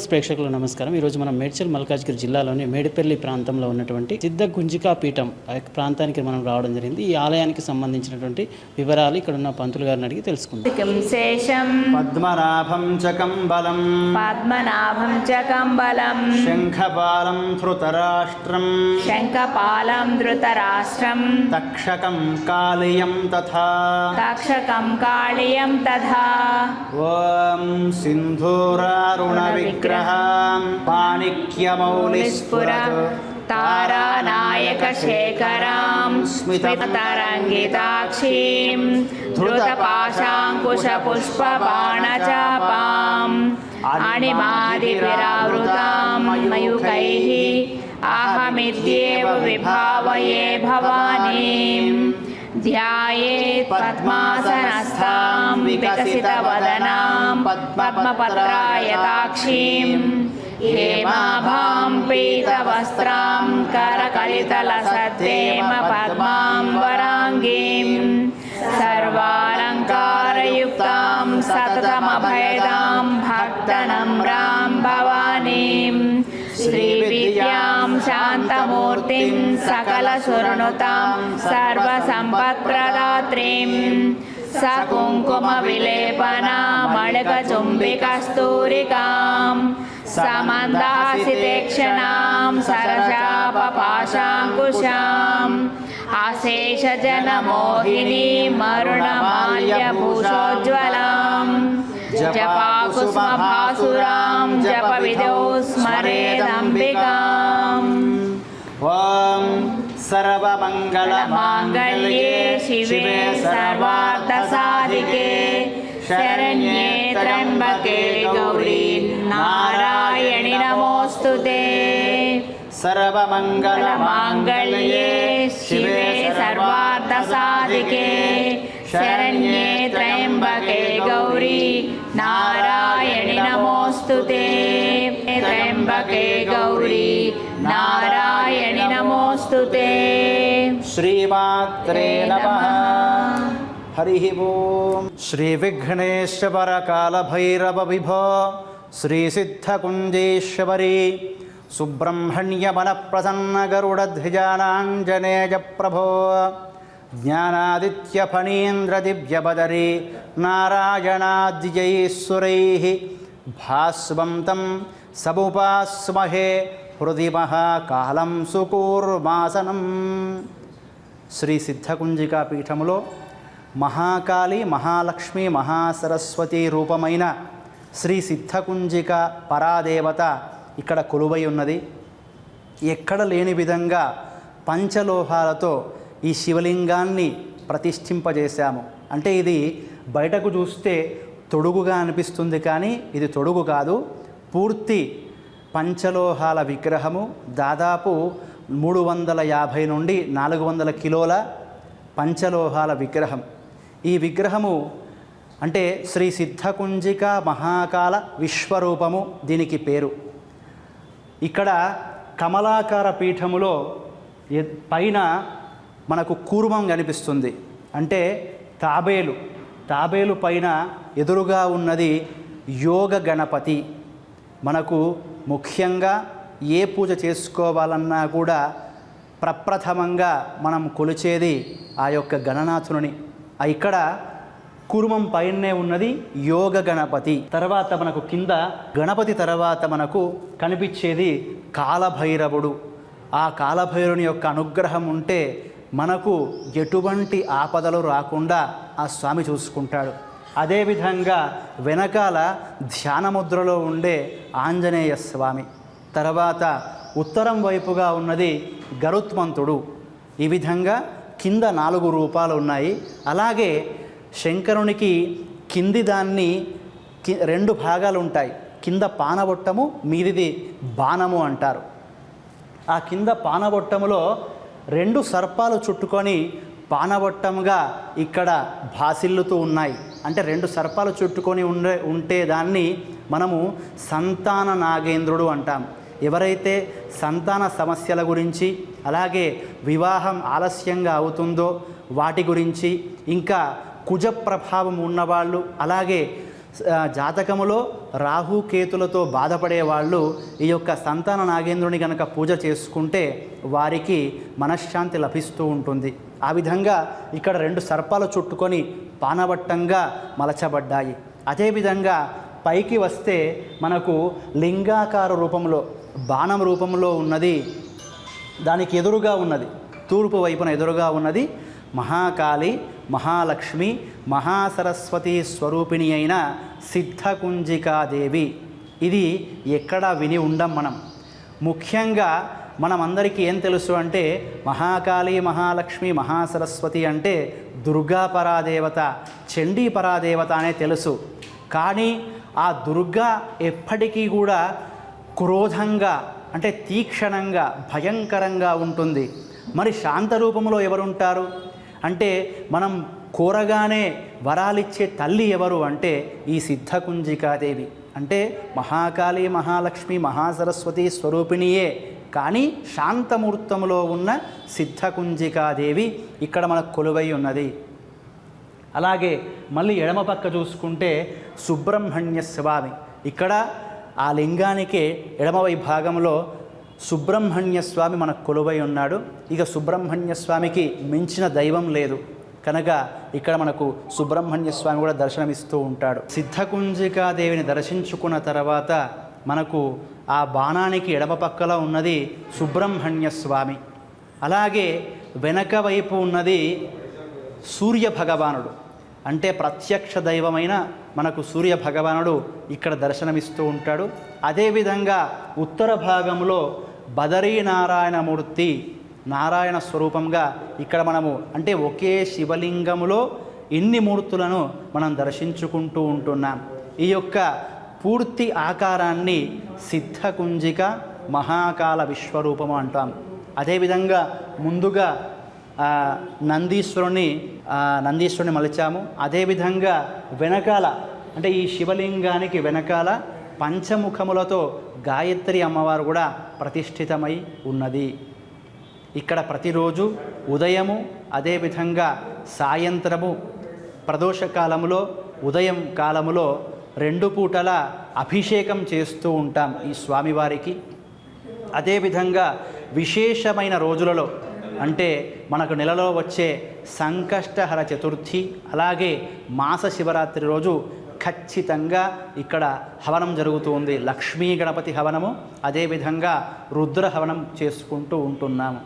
News ప్రేక్షకులు నమస్కారం. ఈరోజు మనం మేడ్చల్ మల్కాజ్గిరి జిల్లాలోని మేడిపల్లి ప్రాంతంలో ఉన్నటువంటి సిద్ధ గుంజికా పీఠం ప్రాంతానికి మనం రావడం జరిగింది. ఈ ఆలయానికి సంబంధించినటువంటి వివరాలు ఇక్కడ ఉన్న పంతులు గారిని అడిగి తెలుసుకుందాం. పద్మనాభం చకం బలం. పద్మనాభం చకం బలం. శంఖపాలం ధృతరాష్ట్రం. శంఖపాలం ధృతరాష్ట్రం. తక్షకం తథా. ఓం సింధూరారుణ विग्रहां पाणिक्यमौलिस्फुर तारानायकशेखरां स्मिततरङ्गिताक्षीं धृतपाशाङ्कुशपुष्पबाणचापाम् अणिमादिभिरावृतां मयूकैः अहमित्येव विभावये भवानीम् ధ్యాయేత్ పద్మాసనస్థాం వికసిత వదనాం పద్మపత్రాయతాక్షీం హేమాభాం పీతవస్త్రాం కరకలితలసద్దేమ పద్మాం వరాంగీం సర్వాలంకారయుక్తాం సతతమభయదాం భక్తనమ్రాం श्रीविद्यां शान्तमूर्तिं सकलसुरनुतां सर्वसम्पत्प्रदात्रीं सकुङ्कुमविलेपनामणकचुम्बिकस्तूरिकाम् समन्दासितेक्षणां सरशापपाशाङ्कुशाम् अशेषजनमोहिनी मरुणमाल्यभूषोज्ज्वलाम् जपाकुसुमभासुरां जपविदौ स्मरेदम्बिकाम् सर्वमङ्गलमाङ्गल्ये शिवे सर्वार्थसाधिके शरण्ये त्र्यम्बके गौरी नारायणि नमोऽस्तु ते सर्वमङ्गलमाङ्गल्ये शिवे सर्वार्थसाधिके शरण्ये त्र्यम्बके गौरी नारायणि नमोऽस्तु ते त्र्यम्बके गौरी नारायणि नमोऽस्तु ते శ్రీమాత్రే నమ హరి ఓం శ్రీ విఘ్నేశ్వర కాలభైరవ విభో శ్రీ సిద్ధకుంజేశ్వరి సుబ్రహ్మణ్యమన ప్రసన్న గరుడధ్వజానాంజనేయ ప్రభో జ్ఞానాదిత్య నారాయణాద్యైశ్వరై భాస్వం సముపాస్మహే హృది మహాకాలం సుకూర్మాసనం శ్రీ సిద్ధకుంజికా పీఠములో మహాకాళి మహాలక్ష్మి మహాసరస్వతి రూపమైన శ్రీ సిద్ధకుంజిక పరాదేవత ఇక్కడ కొలువై ఉన్నది. ఎక్కడ లేని విధంగా పంచలోహాలతో ఈ శివలింగాన్ని ప్రతిష్ఠింపజేశాము. అంటే ఇది బయటకు చూస్తే తొడుగుగా అనిపిస్తుంది కానీ ఇది తొడుగు కాదు. పూర్తి పంచలోహాల విగ్రహము దాదాపు మూడు వందల యాభై నుండి నాలుగు వందల కిలోల పంచలోహాల విగ్రహం. ఈ విగ్రహము అంటే శ్రీ సిద్ధకుంజిక మహాకాల విశ్వరూపము దీనికి పేరు. ఇక్కడ కమలాకార పీఠములో పైన మనకు కూర్మం కనిపిస్తుంది. అంటే తాబేలు. తాబేలు పైన ఎదురుగా ఉన్నది యోగ గణపతి. మనకు ముఖ్యంగా ఏ పూజ చేసుకోవాలన్నా కూడా ప్రప్రథమంగా మనం కొలిచేది ఆ యొక్క గణనాథుని. ఇక్కడ కుర్మం పైనే ఉన్నది యోగ గణపతి. తర్వాత మనకు కింద గణపతి తర్వాత మనకు కనిపించేది కాలభైరవుడు. ఆ కాలభైరుని యొక్క అనుగ్రహం ఉంటే మనకు ఎటువంటి ఆపదలు రాకుండా ఆ స్వామి చూసుకుంటాడు. అదేవిధంగా వెనకాల ధ్యానముద్రలో ఉండే ఆంజనేయ స్వామి తర్వాత ఉత్తరం వైపుగా ఉన్నది గరుత్మంతుడు. ఈ విధంగా కింద నాలుగు రూపాలు ఉన్నాయి. అలాగే శంకరునికి కింది దాన్ని రెండు భాగాలు ఉంటాయి. కింద పానబొట్టము మీదిది బాణము అంటారు. ఆ కింద పానబొట్టములో రెండు సర్పాలు చుట్టుకొని పానవట్టంగా ఇక్కడ భాసిల్లుతూ ఉన్నాయి. అంటే రెండు సర్పాలు చుట్టుకొని ఉండే ఉంటే దాన్ని మనము సంతాన నాగేంద్రుడు అంటాం. ఎవరైతే సంతాన సమస్యల గురించి అలాగే వివాహం ఆలస్యంగా అవుతుందో వాటి గురించి ఇంకా కుజ ప్రభావం ఉన్నవాళ్ళు అలాగే జాతకములో రాహు కేతులతో బాధపడే వాళ్ళు ఈ యొక్క సంతాన నాగేంద్రుని కనుక పూజ చేసుకుంటే వారికి మనశ్శాంతి లభిస్తూ ఉంటుంది. ఆ విధంగా ఇక్కడ రెండు సర్పాలు చుట్టుకొని పానవట్టంగా మలచబడ్డాయి. అదేవిధంగా పైకి వస్తే మనకు లింగాకార రూపంలో బాణం రూపంలో ఉన్నది. దానికి ఎదురుగా ఉన్నది తూర్పు వైపున ఎదురుగా ఉన్నది మహాకాళి మహాలక్ష్మి మహాసరస్వతి స్వరూపిణి అయిన సిద్ధకుంజికాదేవి. ఇది ఎక్కడా విని ఉండం మనం. ముఖ్యంగా మనమందరికీ ఏం తెలుసు అంటే మహాకాళి మహాలక్ష్మి మహాసరస్వతి అంటే దుర్గా పరాదేవత చండీ పరాదేవత అనే తెలుసు. కానీ ఆ దుర్గా ఎప్పటికీ కూడా క్రోధంగా అంటే తీక్షణంగా భయంకరంగా ఉంటుంది. మరి శాంత రూపంలో ఎవరుంటారు? అంటే మనం కోరగానే వరాలిచ్చే తల్లి ఎవరు అంటే ఈ సిద్ధకుంజికాదేవి. అంటే మహాకాళి మహాలక్ష్మి మహాసరస్వతి స్వరూపిణియే. కానీ శాంతమూర్తములో ఉన్న సిద్ధకుంజికాదేవి ఇక్కడ మనకు కొలువై ఉన్నది. అలాగే మళ్ళీ ఎడమ పక్క చూసుకుంటే సుబ్రహ్మణ్య స్వామి. ఇక్కడ ఆ లింగానికి ఎడమ వైభాగంలో సుబ్రహ్మణ్య స్వామి మనకు కొలువై ఉన్నాడు. ఇక సుబ్రహ్మణ్య స్వామికి మించిన దైవం లేదు. కనుక ఇక్కడ మనకు సుబ్రహ్మణ్య స్వామి కూడా దర్శనమిస్తూ ఉంటాడు. సిద్ధకుంజికాదేవిని దర్శించుకున్న తర్వాత మనకు ఆ బాణానికి ఎడమ పక్కల ఉన్నది సుబ్రహ్మణ్య స్వామి అలాగే వెనక వైపు ఉన్నది సూర్య భగవానుడు అంటే ప్రత్యక్ష దైవమైన మనకు సూర్య భగవానుడు ఇక్కడ దర్శనమిస్తూ ఉంటాడు. అదేవిధంగా ఉత్తర భాగంలో బదరీనారాయణమూర్తి నారాయణ స్వరూపంగా ఇక్కడ మనము అంటే ఒకే శివలింగములో ఇన్ని మూర్తులను మనం దర్శించుకుంటూ ఉంటున్నాం? ఈ యొక్క పూర్తి ఆకారాన్ని సిద్ధకుంజిక మహాకాల విశ్వరూపము అంటాం. అదేవిధంగా ముందుగా నందీశ్వరుని నందీశ్వరుని మలిచాము. అదేవిధంగా వెనకాల అంటే ఈ శివలింగానికి వెనకాల పంచముఖములతో గాయత్రి అమ్మవారు కూడా ప్రతిష్ఠితమై ఉన్నది. ఇక్కడ ప్రతిరోజు ఉదయము అదేవిధంగా సాయంత్రము ప్రదోషకాలములో ఉదయం కాలములో రెండు పూటల అభిషేకం చేస్తూ ఉంటాం ఈ స్వామివారికి. అదేవిధంగా విశేషమైన రోజులలో అంటే మనకు నెలలో వచ్చే సంకష్టహర చతుర్థి అలాగే మాస శివరాత్రి రోజు ఖచ్చితంగా ఇక్కడ హవనం జరుగుతుంది లక్ష్మీ గణపతి హవనము అదేవిధంగా రుద్ర హవనం చేసుకుంటూ ఉంటున్నాము.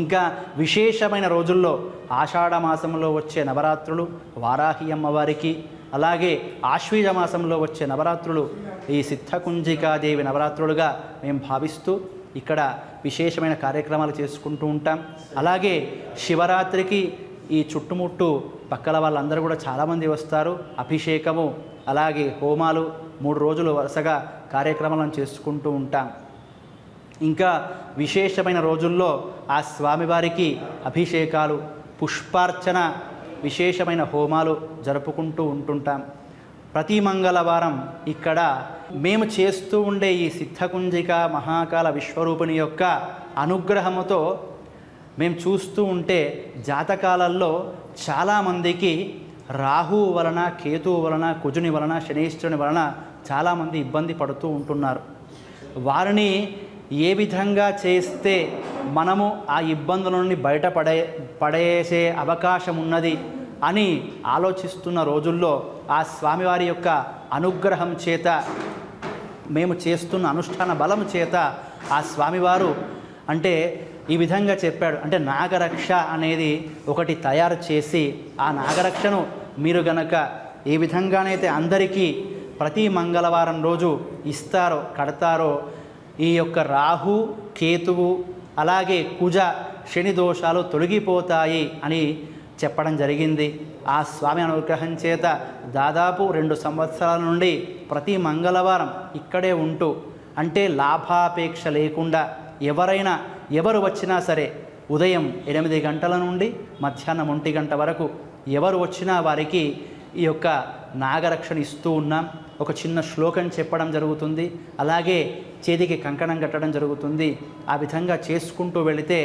ఇంకా విశేషమైన రోజుల్లో ఆషాఢ మాసంలో వచ్చే నవరాత్రులు వారాహి అమ్మవారికి అలాగే ఆశ్వీజ మాసంలో వచ్చే నవరాత్రులు ఈ సిద్ధకుంజికాదేవి నవరాత్రులుగా మేము భావిస్తూ ఇక్కడ విశేషమైన కార్యక్రమాలు చేసుకుంటూ ఉంటాం. అలాగే శివరాత్రికి ఈ చుట్టుముట్టు పక్కల వాళ్ళందరూ కూడా చాలామంది వస్తారు. అభిషేకము అలాగే హోమాలు మూడు రోజులు వరుసగా కార్యక్రమాలను చేసుకుంటూ ఉంటాం. ఇంకా విశేషమైన రోజుల్లో ఆ స్వామివారికి అభిషేకాలు పుష్పార్చన విశేషమైన హోమాలు జరుపుకుంటూ ఉంటుంటాం. ప్రతి మంగళవారం ఇక్కడ మేము చేస్తూ ఉండే ఈ సిద్ధకుంజిక మహాకాల విశ్వరూపిణి యొక్క అనుగ్రహముతో మేము చూస్తూ ఉంటే జాతకాలలో చాలామందికి రాహువు వలన కేతువు వలన కుజుని వలన శనీశ్వరుని వలన చాలామంది ఇబ్బంది పడుతూ ఉంటున్నారు. వారిని ఏ విధంగా చేస్తే మనము ఆ ఇబ్బందుల నుండి బయటపడే పడేసే అవకాశం ఉన్నది అని ఆలోచిస్తున్న రోజుల్లో ఆ స్వామివారి యొక్క అనుగ్రహం చేత మేము చేస్తున్న అనుష్ఠాన బలం చేత ఆ స్వామివారు అంటే ఈ విధంగా చెప్పాడు. అంటే నాగరక్ష అనేది ఒకటి తయారు చేసి ఆ నాగరక్షను మీరు గనక ఏ విధంగానైతే అందరికీ ప్రతి మంగళవారం రోజు ఇస్తారో కడతారో ఈ యొక్క రాహు కేతువు అలాగే కుజ శని దోషాలు తొలగిపోతాయి అని చెప్పడం జరిగింది. ఆ స్వామి అనుగ్రహం చేత దాదాపు రెండు సంవత్సరాల నుండి ప్రతి మంగళవారం ఇక్కడే ఉంటూ అంటే లాభాపేక్ష లేకుండా ఎవరైనా ఎవరు వచ్చినా సరే ఉదయం ఎనిమిది గంటల నుండి మధ్యాహ్నం ఒంటి గంట వరకు ఎవరు వచ్చినా వారికి ఈ యొక్క నాగరక్షణ ఇస్తూ ఉన్నాం. ఒక చిన్న శ్లోకం చెప్పడం జరుగుతుంది. అలాగే చేతికి కంకణం కట్టడం జరుగుతుంది. ఆ విధంగా చేసుకుంటూ వెళితే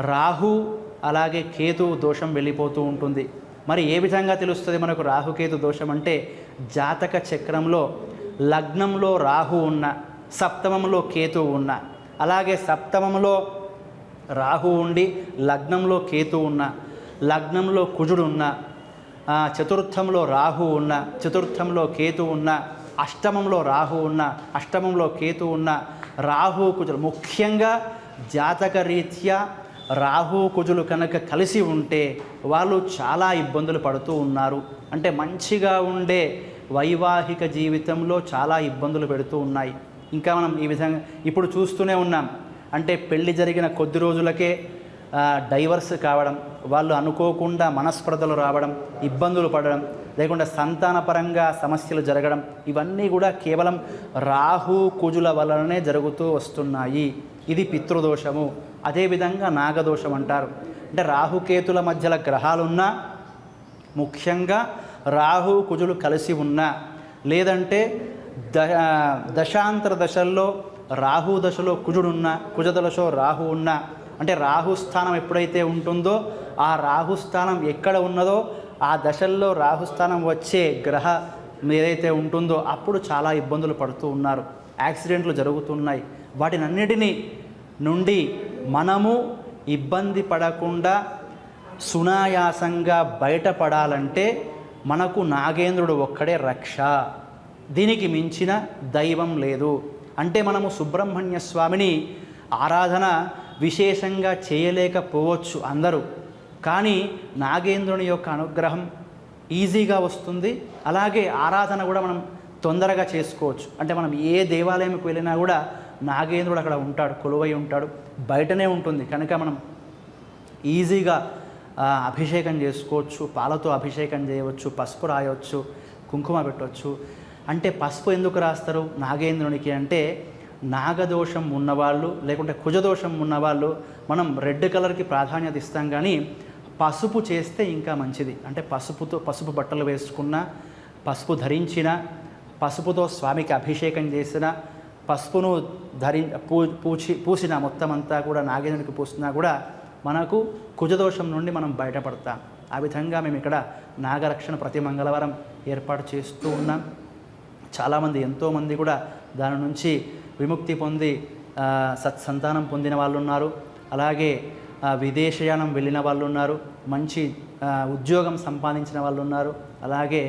రాహు అలాగే కేతు దోషం వెళ్ళిపోతూ ఉంటుంది. మరి ఏ విధంగా తెలుస్తుంది మనకు రాహుకేతు దోషం అంటే జాతక చక్రంలో లగ్నంలో రాహు ఉన్న సప్తమంలో కేతు ఉన్న అలాగే సప్తమంలో రాహు ఉండి లగ్నంలో కేతు ఉన్న లగ్నంలో కుజుడు ఉన్న చతుర్థంలో రాహు ఉన్న చతుర్థంలో కేతు ఉన్న అష్టమంలో రాహు ఉన్న అష్టమంలో కేతు ఉన్న రాహు కుజులు. ముఖ్యంగా జాతక రీత్యా రాహు కుజులు కనుక కలిసి ఉంటే వాళ్ళు చాలా ఇబ్బందులు పడుతూ ఉన్నారు. అంటే మంచిగా ఉండే వైవాహిక జీవితంలో చాలా ఇబ్బందులు పెడుతూ ఉన్నాయి. ఇంకా మనం ఈ విధంగా ఇప్పుడు చూస్తూనే ఉన్నాం. అంటే పెళ్ళి జరిగిన కొద్ది రోజులకే డైవర్స్ కావడం వాళ్ళు అనుకోకుండా మనస్పర్ధలు రావడం ఇబ్బందులు పడడం లేకుండా సంతానపరంగా సమస్యలు జరగడం ఇవన్నీ కూడా కేవలం రాహు కుజుల వలననే జరుగుతూ వస్తున్నాయి. ఇది పితృదోషము. అదేవిధంగా నాగదోషం అంటారు. అంటే రాహుకేతుల మధ్యలో గ్రహాలున్నా ముఖ్యంగా రాహు కుజులు కలిసి ఉన్నా లేదంటే దశాంతర దశల్లో రాహు దశలో కుజుడున్న కుజదశలో రాహు ఉన్న అంటే రాహు స్థానం ఎప్పుడైతే ఉంటుందో ఆ రాహు స్థానం ఎక్కడ ఉన్నదో ఆ దశల్లో రాహుస్థానం వచ్చే గ్రహ ఏదైతే ఉంటుందో అప్పుడు చాలా ఇబ్బందులు పడుతూ ఉన్నారు. యాక్సిడెంట్లు జరుగుతున్నాయి. వాటినన్నిటినీ నుండి మనము ఇబ్బంది పడకుండా సునాయాసంగా బయటపడాలంటే మనకు నాగేంద్రుడు ఒక్కడే రక్ష. దీనికి మించిన దైవం లేదు. అంటే మనము సుబ్రహ్మణ్య స్వామిని ఆరాధన విశేషంగా చేయలేకపోవచ్చు అందరూ. కానీ నాగేంద్రుని యొక్క అనుగ్రహం ఈజీగా వస్తుంది. అలాగే ఆరాధన కూడా మనం తొందరగా చేసుకోవచ్చు. అంటే మనం ఏ దేవాలయంకి వెళ్ళినా కూడా నాగేంద్రుడు అక్కడ ఉంటాడు కొలువై ఉంటాడు. బయటనే ఉంటుంది. కనుక మనం ఈజీగా అభిషేకం చేసుకోవచ్చు. పాలతో అభిషేకం చేయవచ్చు. పసుపు రాయవచ్చు. కుంకుమ పెట్టవచ్చు అంటే పసుపు ఎందుకు రాస్తారు? నాగేంద్రునికి అంటే నాగదోషం ఉన్నవాళ్ళు లేకుంటే కుజదోషం ఉన్నవాళ్ళు మనం రెడ్ కలర్కి ప్రాధాన్యత ఇస్తాం కానీ పసుపు చేస్తే ఇంకా మంచిది. అంటే పసుపుతో పసుపు బట్టలు వేసుకున్న పసుపు ధరించిన పసుపుతో స్వామికి అభిషేకం చేసిన పసుపును ధరి పూ పూచి పూసిన మొత్తం అంతా కూడా నాగేంద్రునికి పూసినా కూడా మనకు కుజదోషం నుండి మనం బయటపడతాం. ఆ విధంగా మేము ఇక్కడ నాగరక్షణ ప్రతి మంగళవారం ఏర్పాటు చేస్తూ ఉన్నాం. చాలామంది ఎంతోమంది కూడా దాని నుంచి విముక్తి పొంది సత్సంతానం పొందిన వాళ్ళు ఉన్నారు అలాగే విదేశయానం వెళ్ళిన వాళ్ళు ఉన్నారు మంచి ఉద్యోగం సంపాదించిన వాళ్ళు ఉన్నారు అలాగే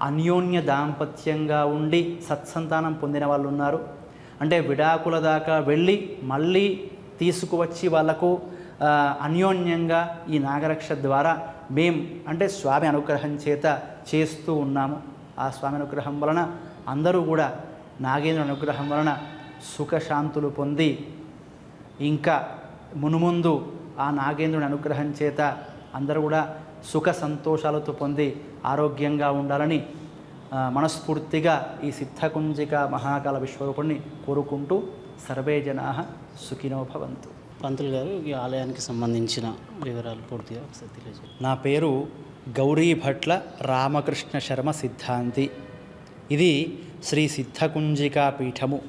అన్యోన్య దాంపత్యంగా ఉండి సత్సంతానం పొందిన వాళ్ళు ఉన్నారు అంటే విడాకుల దాకా వెళ్ళి మళ్ళీ తీసుకువచ్చి వాళ్ళకు అన్యోన్యంగా ఈ నాగరక్ష ద్వారా మేం అంటే స్వామి అనుగ్రహం చేత చేస్తూ ఉన్నాము. ఆ స్వామి అనుగ్రహం వలన అందరూ కూడా నాగేంద్ర అనుగ్రహం వలన సుఖశాంతులు పొంది ఇంకా మునుముందు ఆ నాగేంద్రుని అనుగ్రహం చేత అందరూ కూడా సుఖ సంతోషాలతో పొంది ఆరోగ్యంగా ఉండాలని మనస్ఫూర్తిగా ఈ సిద్ధకుంజిక మహాకాల విశ్వరూపుణ్ణి కోరుకుంటూ సర్వే జనా సుఖినో భవంతు. పంతులు గారు ఈ ఆలయానికి సంబంధించిన వివరాలు పూర్తిగా నా పేరు గౌరీ భట్ల రామకృష్ణ శర్మ సిద్ధాంతి. ఇది శ్రీ సిద్ధకుంజికా పీఠము.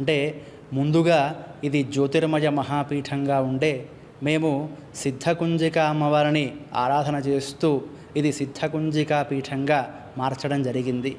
అంటే ముందుగా ఇది జ్యోతిర్మయ మహాపీఠంగా ఉండే మేము సిద్ధకుంజిక అమ్మవారిని ఆరాధన చేస్తూ ఇది సిద్ధకుంజికా పీఠంగా మార్చడం జరిగింది.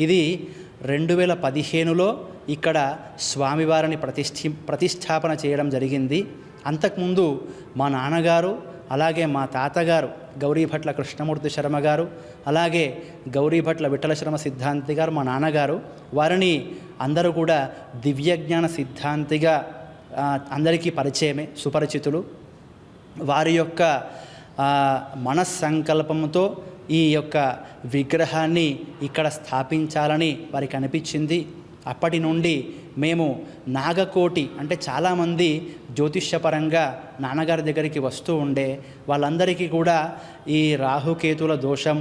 ఇది రెండు వేల పదిహేనులో ఇక్కడ స్వామివారిని ప్రతిష్ఠి ప్రతిష్టాపన చేయడం జరిగింది. అంతకుముందు మా నాన్నగారు అలాగే మా తాతగారు గౌరీభట్ల కృష్ణమూర్తి శర్మ గారు అలాగే గౌరీభట్ల విఠల శర్మ సిద్ధాంతి గారు మా నాన్నగారు. వారిని అందరూ కూడా దివ్యజ్ఞాన సిద్ధాంతిగా అందరికీ పరిచయమే సుపరిచితులు. వారి యొక్క మనస్సంకల్పంతో ఈ యొక్క విగ్రహాన్ని ఇక్కడ స్థాపించాలని వారికి అనిపించింది. అప్పటి నుండి మేము నాగకోటి అంటే చాలామంది జ్యోతిష్యపరంగా నాన్నగారి దగ్గరికి వస్తూ ఉండే వాళ్ళందరికీ కూడా ఈ రాహుకేతుల దోషం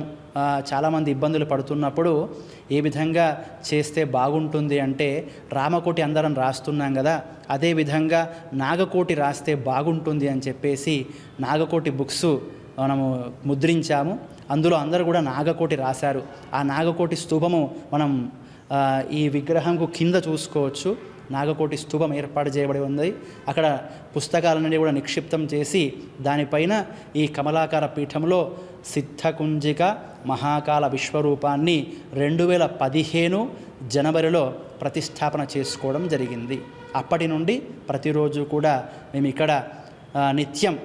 చాలామంది ఇబ్బందులు పడుతున్నప్పుడు ఏ విధంగా చేస్తే బాగుంటుంది అంటే రామకోటి అందరం రాస్తున్నాం కదా అదేవిధంగా నాగకోటి రాస్తే బాగుంటుంది అని చెప్పేసి నాగకోటి బుక్స్ మనము ముద్రించాము. అందులో అందరూ కూడా నాగకోటి రాశారు. ఆ నాగకోటి స్తూపము మనం ఈ విగ్రహంకు కింద చూసుకోవచ్చు. నాగకోటి స్తూపం ఏర్పాటు చేయబడి ఉంది. అక్కడ పుస్తకాలన్నీ కూడా నిక్షిప్తం చేసి దానిపైన ఈ కమలాకార పీఠంలో సిద్ధకుంజిక మహాకాల విశ్వరూపాన్ని రెండు వేల పదిహేను జనవరిలో ప్రతిష్టాపన చేసుకోవడం జరిగింది. అప్పటి నుండి ప్రతిరోజు కూడా మేము ఇక్కడ నిత్యం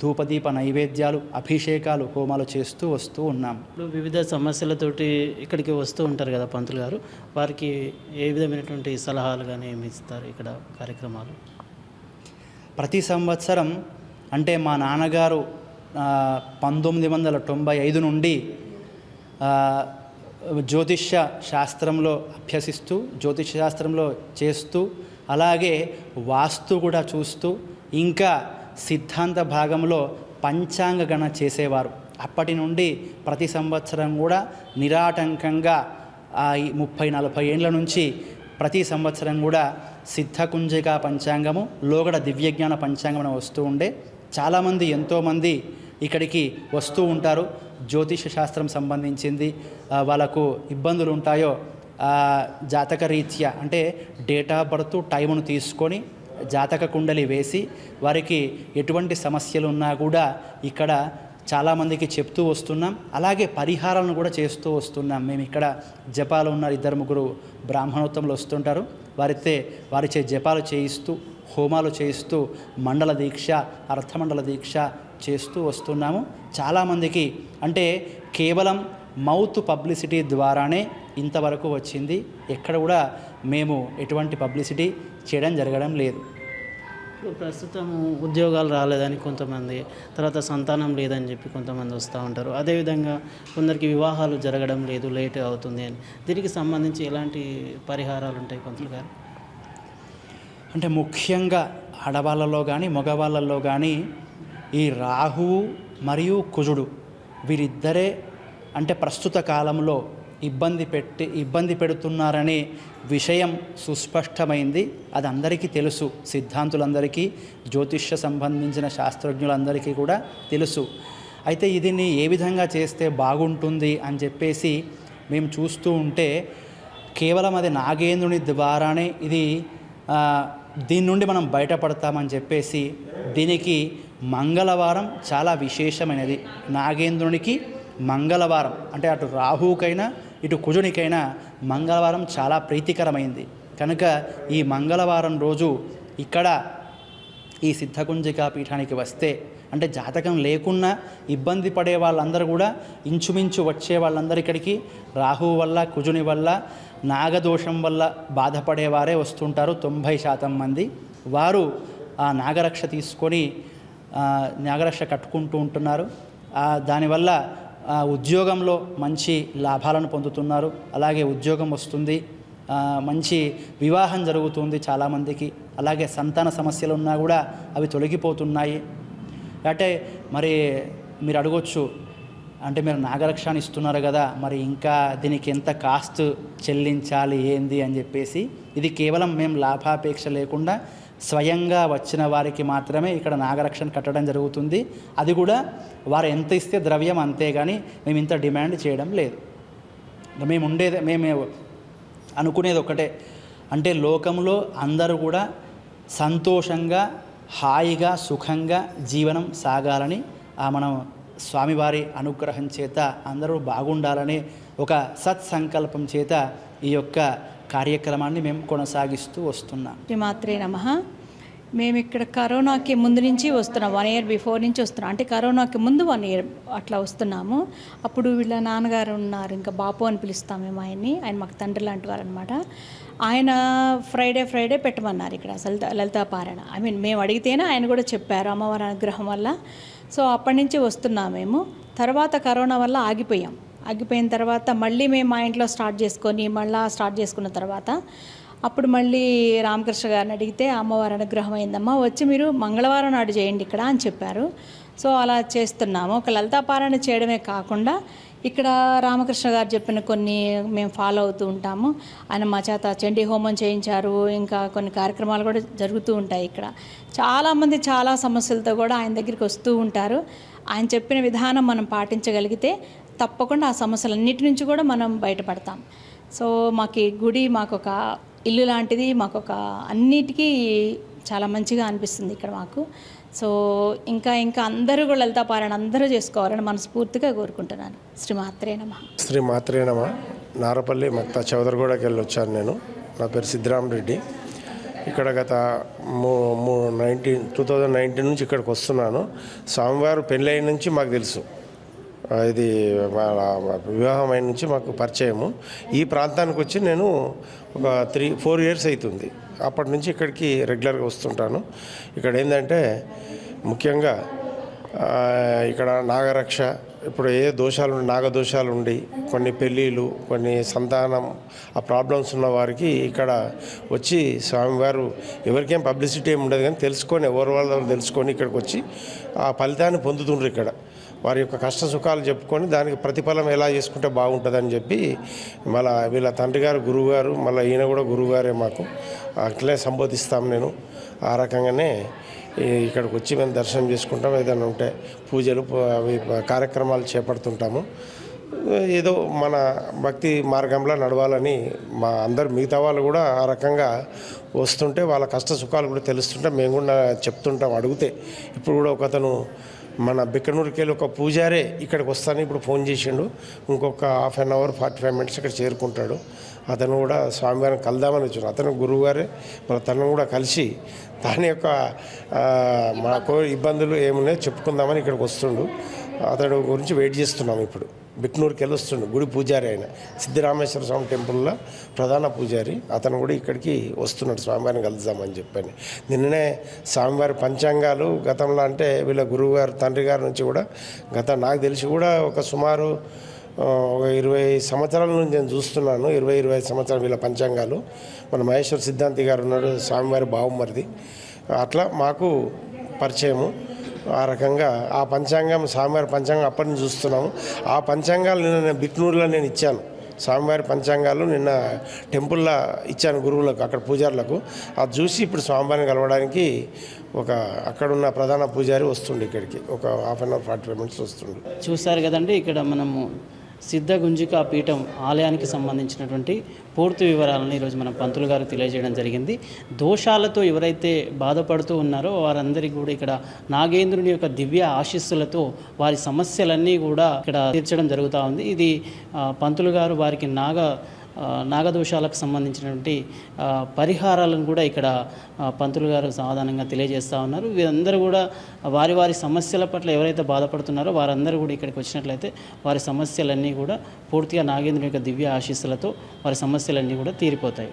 ధూపదీప నైవేద్యాలు అభిషేకాలు హోమాలు చేస్తూ వస్తూ ఉన్నాం. ఇప్పుడు వివిధ సమస్యలతోటి ఇక్కడికి వస్తూ ఉంటారు కదా పంతులు గారు. వారికి ఏ విధమైనటువంటి సలహాలు కానీ ఏమి ఇస్తారు ఇక్కడ కార్యక్రమాలు? ప్రతి సంవత్సరం అంటే మా నాన్నగారు పంతొమ్మిది వందల తొంభై ఐదు నుండి జ్యోతిష్య శాస్త్రంలో అభ్యసిస్తూ జ్యోతిష శాస్త్రంలో చేస్తూ అలాగే వాస్తు కూడా చూస్తూ ఇంకా సిద్ధాంత భాగంలో పంచాంగ గణన చేసేవారు. అప్పటి నుండి ప్రతి సంవత్సరం కూడా నిరాటంకంగా ఈ ముప్పై నలభై ఏండ్ల నుంచి ప్రతి సంవత్సరం కూడా సిద్ధకుంజిక పంచాంగము లోగడ దివ్యజ్ఞాన పంచాంగం వస్తూ ఉండే. చాలామంది ఎంతోమంది ఇక్కడికి వస్తూ ఉంటారు. జ్యోతిష శాస్త్రం సంబంధించింది. వాళ్ళకు ఇబ్బందులు ఉంటాయో జాతకరీత్యా జాతక రీత్యా అంటే డేట్ ఆఫ్ బర్త్ టైమును తీసుకొని జాతక కుండలి వేసి వారికి ఎటువంటి సమస్యలు ఉన్నా కూడా ఇక్కడ చాలామందికి చెప్తూ వస్తున్నాం. అలాగే పరిహారాలను కూడా చేస్తూ వస్తున్నాం. మేము ఇక్కడ జపాలు ఉన్నారు. ఇద్దరు ముగ్గురు బ్రాహ్మణోత్తములు వస్తుంటారు. వారితే వారిచే జపాలు చేయిస్తూ హోమాలు చేయిస్తూ మండల దీక్ష అర్థమండల దీక్ష చేస్తూ వస్తున్నాము. చాలామందికి అంటే కేవలం మౌత్ పబ్లిసిటీ ద్వారానే ఇంతవరకు వచ్చింది. ఎక్కడ కూడా మేము ఎటువంటి పబ్లిసిటీ చేయడం జరగడం లేదు. ప్రస్తుతం ఉద్యోగాలు రాలేదని కొంతమంది తర్వాత సంతానం లేదని చెప్పి కొంతమంది వస్తూ ఉంటారు. అదేవిధంగా కొందరికి వివాహాలు జరగడం లేదు లేట్ అవుతుంది అని. దీనికి సంబంధించి ఎలాంటి పరిహారాలు ఉంటాయి కొంతలు గారు? అంటే ముఖ్యంగా ఆడవాళ్ళలో కానీ మగవాళ్ళల్లో కానీ ఈ రాహువు మరియు కుజుడు వీరిద్దరే అంటే ప్రస్తుత కాలంలో ఇబ్బంది పెట్టి ఇబ్బంది పెడుతున్నారనే విషయం సుస్పష్టమైంది. అది అందరికీ తెలుసు. సిద్ధాంతులందరికీ జ్యోతిష్య సంబంధించిన శాస్త్రజ్ఞులందరికీ కూడా తెలుసు. అయితే ఇదిని ఏ విధంగా చేస్తే బాగుంటుంది అని చెప్పేసి మేము చూస్తూ ఉంటే కేవలం అది నాగేంద్రుని ద్వారానే ఇది దీని నుండి మనం బయటపడతామని చెప్పేసి దీనికి మంగళవారం చాలా విశేషమైనది. నాగేంద్రునికి మంగళవారం అంటే అటు రాహువుకైనా ఇటు కుజునికైనా మంగళవారం చాలా ప్రీతికరమైంది. కనుక ఈ మంగళవారం రోజు ఇక్కడ ఈ సిద్ధకుంజికా పీఠానికి వస్తే అంటే జాతకం లేకున్నా ఇబ్బంది పడే వాళ్ళందరూ కూడా ఇంచుమించు వచ్చే వాళ్ళందరూ ఇక్కడికి రాహువు వల్ల కుజుని వల్ల నాగదోషం వల్ల బాధపడేవారే వస్తుంటారు తొంభై శాతం మంది. వారు ఆ నాగరక్ష తీసుకొని నాగరక్ష కట్టుకుంటూ ఉంటున్నారు. దానివల్ల ఉద్యోగంలో మంచి లాభాలను పొందుతున్నారు. అలాగే ఉద్యోగం వస్తుంది. మంచి వివాహం జరుగుతుంది చాలామందికి. అలాగే సంతాన సమస్యలు ఉన్నా కూడా అవి తొలగిపోతున్నాయి. అంటే మరి మీరు అడగొచ్చు అంటే మీరు నాగరక్షణ ఇస్తున్నారు కదా మరి ఇంకా దీనికి ఎంత కాస్ట్ చెల్లించాలి ఏంది అని చెప్పేసి. ఇది కేవలం మేము లాభాపేక్ష లేకుండా స్వయంగా వచ్చిన వారికి మాత్రమే ఇక్కడ నాగరక్షణ కట్టడం జరుగుతుంది. అది కూడా వారు ఎంత ఇస్తే ద్రవ్యం అంతే కానీ మేము ఇంత డిమాండ్ చేయడం లేదు. మేము ఉండేది మేము అనుకునేది ఒకటే. అంటే లోకంలో అందరూ కూడా సంతోషంగా హాయిగా సుఖంగా జీవనం సాగాలని ఆ మనం స్వామివారి అనుగ్రహం చేత అందరూ బాగుండాలని ఒక సత్సంకల్పం చేత ఈ యొక్క కార్యక్రమాన్ని మేము కొనసాగిస్తూ వస్తున్నాం. శ్రీమాత్రే నమ. మేము ఇక్కడ కరోనాకి ముందు నుంచి వస్తున్నాం వన్ ఇయర్ బిఫోర్ నుంచి వస్తున్నాం. అంటే కరోనాకి ముందు వన్ ఇయర్ అట్లా వస్తున్నాము. అప్పుడు వీళ్ళ నాన్నగారు ఉన్నారు ఇంకా బాపు అని పిలుస్తాం మేము ఆయన్ని. ఆయన మాకు తండ్రి లాంటి వారు అనమాట ఆయన ఫ్రైడే ఫ్రైడే పెట్టమన్నారు ఇక్కడ లలిత లలితాపారాయణ ఐ మీన్ మేము అడిగితేనే ఆయన కూడా చెప్పారు అమ్మవారి అనుగ్రహం వల్ల. సో అప్పటి నుంచి వస్తున్నాం మేము. తర్వాత కరోనా వల్ల ఆగిపోయాం. ఆగిపోయిన తర్వాత మళ్ళీ మేము మా ఇంట్లో స్టార్ట్ చేసుకొని మళ్ళీ స్టార్ట్ చేసుకున్న తర్వాత అప్పుడు మళ్ళీ రామకృష్ణ గారిని అడిగితే అమ్మవారి అనుగ్రహం అయిందమ్మా వచ్చి మీరు మంగళవారం నాడు చేయండి ఇక్కడ అని చెప్పారు. సో అలా చేస్తున్నాము. ఒక లలితాపారాయణ చేయడమే కాకుండా ఇక్కడ రామకృష్ణ గారు చెప్పిన కొన్ని మేము ఫాలో అవుతూ ఉంటాము. ఆయన మా చేత చండీ హోమం చేయించారు. ఇంకా కొన్ని కార్యక్రమాలు కూడా జరుగుతూ ఉంటాయి ఇక్కడ. చాలామంది చాలా సమస్యలతో కూడా ఆయన దగ్గరికి వస్తూ ఉంటారు. ఆయన చెప్పిన విధానం మనం పాటించగలిగితే తప్పకుండా ఆ సమస్యలన్నిటి నుంచి కూడా మనం బయటపడతాం. సో మాకు గుడి మాకు ఒక ఇల్లు లాంటిది మాకు ఒక అన్నిటికీ చాలా మంచిగా అనిపిస్తుంది ఇక్కడ మాకు. సో ఇంకా ఇంకా అందరూ కూడా లలితా పారాయణ అందరూ చేసుకోవాలని మనస్ఫూర్తిగా కోరుకుంటున్నాను. శ్రీ మాత్రే శ్రీ మాత్రేనమ నారపల్లి మక్తా చౌదరిగూడకి వెళ్ళి వచ్చాను నేను. నా పేరు సిద్ధరామరెడ్డి ఇక్కడ గత మూ మూ నైన్టీన్ టూ థౌజండ్ నైన్టీన్ నుంచి ఇక్కడికి వస్తున్నాను స్వామివారు పెళ్ళైన నుంచి మాకు తెలుసు. ఇది వాళ్ళ వివాహం అయిన నుంచి మాకు పరిచయము. ఈ ప్రాంతానికి వచ్చి నేను ఒక త్రీ ఫోర్ ఇయర్స్ అవుతుంది అప్పటి నుంచి ఇక్కడికి రెగ్యులర్గా వస్తుంటాను. ఇక్కడ ఏంటంటే ముఖ్యంగా ఇక్కడ నాగరక్ష ఇప్పుడు ఏ దోషాలు నాగ నాగదోషాలు ఉండి కొన్ని పెళ్ళిళ్ళు కొన్ని సంతానం ఆ ప్రాబ్లమ్స్ ఉన్న వారికి ఇక్కడ వచ్చి స్వామివారు ఎవరికేం పబ్లిసిటీ ఏమి ఉండదు కానీ తెలుసుకొని ఎవరి వాళ్ళు తెలుసుకొని ఇక్కడికి వచ్చి ఆ ఫలితాన్ని పొందుతుండ్రు ఇక్కడ. వారి యొక్క కష్ట సుఖాలు చెప్పుకొని దానికి ప్రతిఫలం ఎలా చేసుకుంటే బాగుంటుందని చెప్పి మళ్ళీ వీళ్ళ తండ్రి గారు గురువు గారు మళ్ళీ ఈయన కూడా గురువుగారే మాకు. అట్లే సంబోధిస్తాం నేను. ఆ రకంగానే ఇక్కడికి వచ్చి మేము దర్శనం చేసుకుంటాం. ఏదైనా ఉంటే పూజలు అవి కార్యక్రమాలు చేపడుతుంటాము. ఏదో మన భక్తి మార్గంలో నడవాలని మా అందరు మిగతా వాళ్ళు కూడా ఆ రకంగా వస్తుంటే వాళ్ళ కష్ట సుఖాలు కూడా తెలుస్తుంటే మేము కూడా చెప్తుంటాం అడిగితే. ఇప్పుడు కూడా ఒకతను మన బిక్కనూరుకెళ్ళి ఒక పూజారే ఇక్కడికి వస్తాను ఇప్పుడు ఫోన్ చేసిండు. ఇంకొక half an hour forty five minutes ఇక్కడ చేరుకుంటాడు. అతను కూడా స్వామివారిని కలదామని వచ్చాడు. అతను గురువుగారే మన తనను కూడా కలిసి దాని యొక్క మాకు ఇబ్బందులు ఏమున్నాయో చెప్పుకుందామని ఇక్కడికి వస్తుండు. అతడు గురించి వెయిట్ చేస్తున్నాం ఇప్పుడు. బిట్నూరుకి వెళ్ళొస్తుండు గుడి పూజారి ఆయన. సిద్ధిరామేశ్వర స్వామి టెంపుల్లో ప్రధాన పూజారి. అతను కూడా ఇక్కడికి వస్తున్నాడు స్వామివారిని కలుద్దామని చెప్పాను. నిన్ననే స్వామివారి పంచాంగాలు గతంలో అంటే వీళ్ళ గురువు గారు తండ్రి గారి నుంచి కూడా గత నాకు తెలిసి కూడా ఒక సుమారు ఒక ఇరవై సంవత్సరాల నుంచి నేను చూస్తున్నాను. ఇరవై ఇరవై ఐదు సంవత్సరాలు వీళ్ళ పంచాంగాలు. మన మహేశ్వర సిద్ధాంతి గారు ఉన్నాడు స్వామివారి బావమరిది. అట్లా మాకు పరిచయము. ఆ రకంగా ఆ పంచాంగం స్వామివారి పంచాంగం అప్పటి నుంచి చూస్తున్నాము. ఆ పంచాంగాలు నిన్న నేను బిక్నూరులో నేను ఇచ్చాను. స్వామివారి పంచాంగాలు నిన్న టెంపుల్లో ఇచ్చాను గురువులకు అక్కడ పూజారులకు. అది చూసి ఇప్పుడు స్వామివారిని కలవడానికి ఒక అక్కడున్న ప్రధాన పూజారి వస్తుండే ఇక్కడికి. ఒక half an hour forty five minutes వస్తుండే. చూశారు కదండి ఇక్కడ మనము సిద్ధ గుంజికా పీఠం ఆలయానికి సంబంధించినటువంటి పూర్తి వివరాలను ఈరోజు మన పంతులు గారు తెలియజేయడం జరిగింది. దోషాలతో ఎవరైతే బాధపడుతూ ఉన్నారో వారందరికీ కూడా ఇక్కడ నాగేంద్రుని యొక్క దివ్య ఆశీస్సులతో వారి సమస్యలన్నీ కూడా ఇక్కడ తీర్చడం జరుగుతూ ఉంది. ఇది పంతులు గారు వారికి నాగ నాగదోషాలకు సంబంధించినటువంటి పరిహారాలను కూడా ఇక్కడ పంతులు గారు సమాధానంగా తెలియజేస్తూ ఉన్నారు. వీరందరూ కూడా వారి వారి సమస్యల పట్ల ఎవరైతే బాధపడుతున్నారో వారందరూ కూడా ఇక్కడికి వచ్చినట్లయితే వారి సమస్యలన్నీ కూడా పూర్తిగా నాగేంద్రుని యొక్క దివ్య ఆశీస్సులతో వారి సమస్యలన్నీ కూడా తీరిపోతాయి.